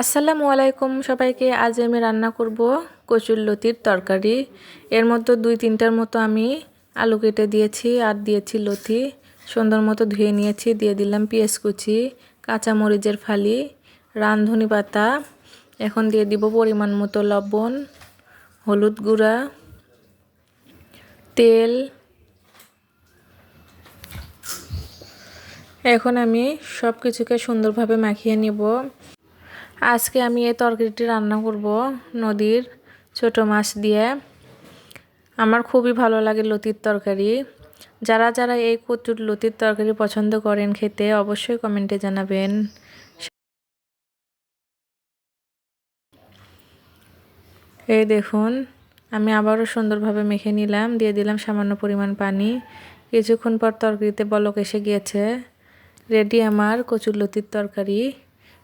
আসসালামু আলাইকুম সবাইকে, আজ আমি রান্না করব কচুর লতির তরকারি। এর মধ্যে দুই তিনটার মতো আমি আলু কেটে দিয়েছি আর দিয়েছি লতি। সুন্দর মতো ধুয়ে নিয়েছি, দিয়ে দিলাম পেঁয়াজ কুচি কাঁচা মরিচের ফালি, রাঁধুনি পাতা। এখন দিয়ে দিব পরিমাণ মতো লবণ, হলুদ গুঁড়া, তেল। এখন আমি সব কিছুকে সুন্দরভাবে মাখিয়ে নিব। আজকে আমি এই তরকারিটি রান্না করব নদীর ছোট মাছ দিয়ে। আমার খুবই ভালো লাগে লতির তরকারি। যারা যারা এই কচুর লতির তরকারি পছন্দ করেন খেতে, অবশ্যই কমেন্টে জানাবেন। এই দেখুন, আমি আবারও সুন্দরভাবে মেখে নিলাম, দিয়ে দিলাম সামান্য পরিমাণ পানি। কিছুক্ষণ পর তরকারিতে বলক এসে গিয়েছে। রেডি আমার কচুর লতির তরকারি।